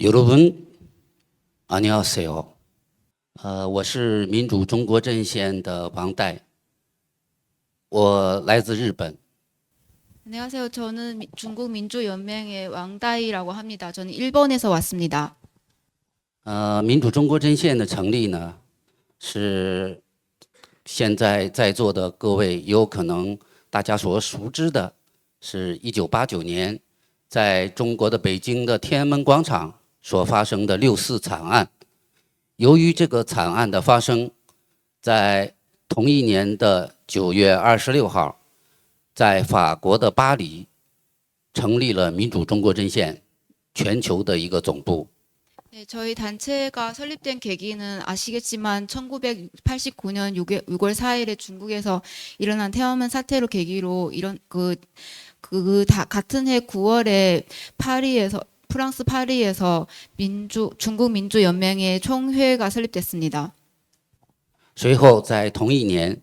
여러분 안녕하세요. 呃，我是民主中国阵线的王代，我来自日本。 안녕하세요. 저는 미- 중국 민주연맹의 왕다이라고 합니다. 저는 일본에서 왔습니다. 呃，民主中国阵线的成立呢，是现在在座的各位也有可能大家所熟知的，是一九八九年在中国的北京的天安门广场 所发生的六四惨案。由于这个惨案的发生，在同一年的九月二十六号，在法国的巴黎成立了民主中国阵线全球的一个总部。 네, 저희 단체가 설립된 계기는 아시겠지만 1989년 6월, 6월 4일에 중국에서 일어난 태화문 사태로 계기로 이런 그, 그 다, 같은 해 9월에 파리에서 프랑스 파리에서 민주 중국 민주연맹의 총회가 설립됐습니다. 随后，在同一年，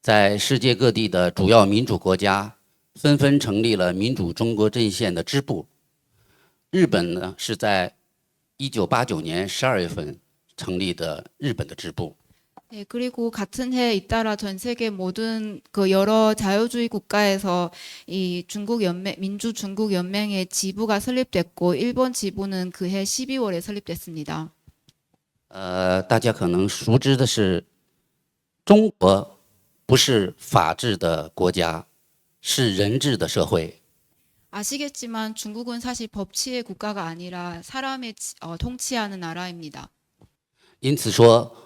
在世界各地的主要民主国家纷纷成立了民主中国阵线的支部。日本呢，是在一九八九年十二月份成立的日本的支部。 네, 그리고 같은 해 잇따라 전 세계 모든 그 여러 자유주의 국가에서 이 중국 연맹, 민주 중국 연맹의 지부가 설립됐고 일본 지부는 그해 12월에 설립됐습니다. 呃，大家可能熟知的是，中国不是法治的国家，是人治的社会。 아시겠지만 중국은 사실 법치의 국가가 아니라 사람의 지- 어, 통치하는 나라입니다. 因此说，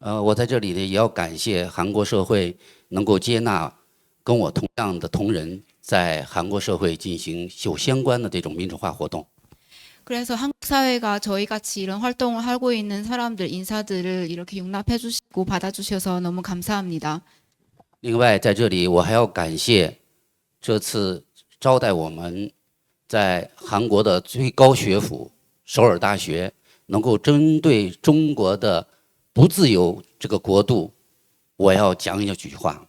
呃，我在这里呢，也要感谢韩国社会能够接纳跟我同样的同仁，在韩国社会进行有相关的这种民主化活动。 그래서 한국 사회가 저희 같이 이런 활동을 하고 있는 사람들 인사들을 이렇게 용납해 주시고 받아 주셔서 너무 감사합니다. 另外，在这里我还要感谢这次招待我们在韩国的最高学府首尔大学，能够针对中国的 不自由这个国度，我要讲一句话。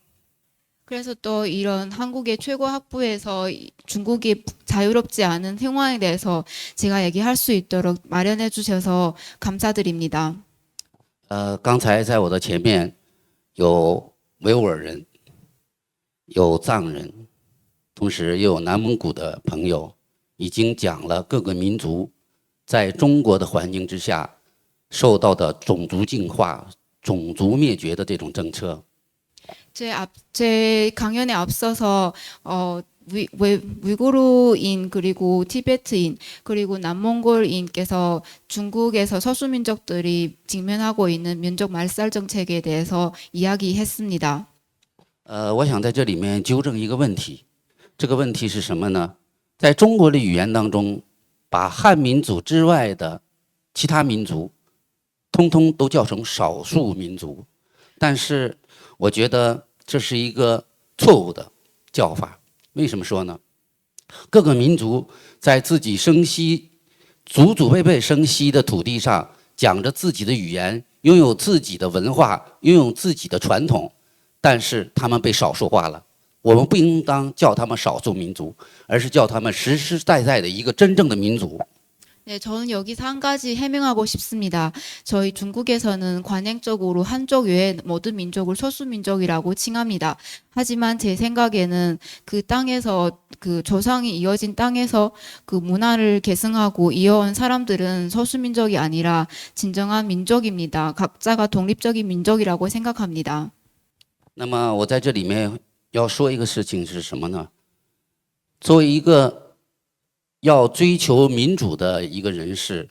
그래서 또 이런 한국의 최고 학부에서 이- 중국이 자유롭지 않은 상황에 대해서 제가 얘기할 수 있도록 마련해 주셔서 감사드립니다. 呃，刚才在我的前面有维吾尔人，有藏人，同时也有南蒙古的朋友，已经讲了各个民族在中国的环境之下 受到的种族净化、种族灭绝的这种政策。 제 앞, 제 강연에 앞서서 어, 위, 웨, 위구르인 그리고 티베트인 그리고 남몽골인께서 중국에서 서수민족들이 직면하고 있는 민족 말살 정책에 대해서 이야기했습니다. 呃，我想在这里面纠正一个问题，这个问题是什么呢？在中国的语言当中，把汉民族之外的其他民族， 通通都叫成少数民族，但是我觉得这是一个错误的叫法。为什么说呢？各个民族在自己生息、祖祖辈辈生息的土地上，讲着自己的语言，拥有自己的文化，拥有自己的传统。但是他们被少数化了。我们不应当叫他们少数民族，而是叫他们实实在在的一个真正的民族。 네, 저는 여기서 한 가지 해명하고 싶습니다. 저희 중국에서는 관행적으로 한족 외에 모든 민족을 소수민족이라고 칭합니다. 하지만 제 생각에는 그 땅에서 그 조상이 이어진 땅에서 그 문화를 계승하고 이어온 사람들은 소수민족이 아니라 진정한 민족입니다. 각자가 독립적인 민족이라고 생각합니다. 那么我在这里面要说一个事情是什么呢？作为一个 要追求民主的一个人士，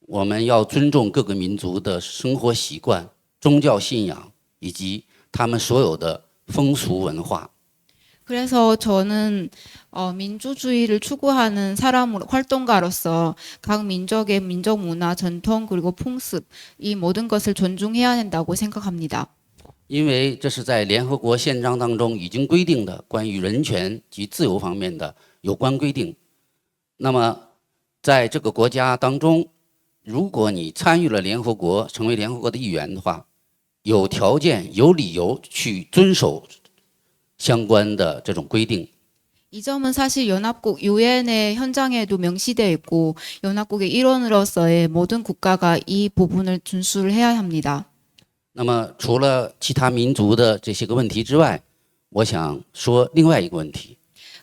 我们要尊重各个民族的生活习惯、宗教信仰以及他们所有的风俗文化。 그래서 저는 어, 민주주의를 추구하는 사람으로 활동가로서 각 민족의 민족 문화, 전통 그리고 풍습 이 모든 것을 존중해야 한다고 생각합니다. 因为这是在联合国宪章当中已经规定的关于人权及自由方面的有关规定。 那么，在这个国家当中，如果你参与了联合国，成为联合国的一员的话，有条件、有理由去遵守相关的这种规定。 이 점은 사실 연합국 유엔의 현장에도 명시되어 있고 연합국의 일원으로서의 모든 국가가 이 부분을 준수를 해야 합니다. 那么，除了其他民族的这些个问题之外，我想说另外一个问题。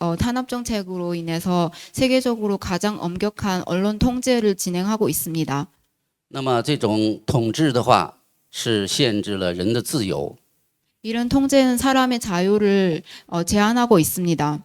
어, 탄압 정책으로 인해서 세계적으로 가장 엄격한 언론 통제를 진행하고 있습니다. 那么这种统治的话，是限制了人的自由。 이런 통제는 사람의 자유를 어, 제한하고 있습니다.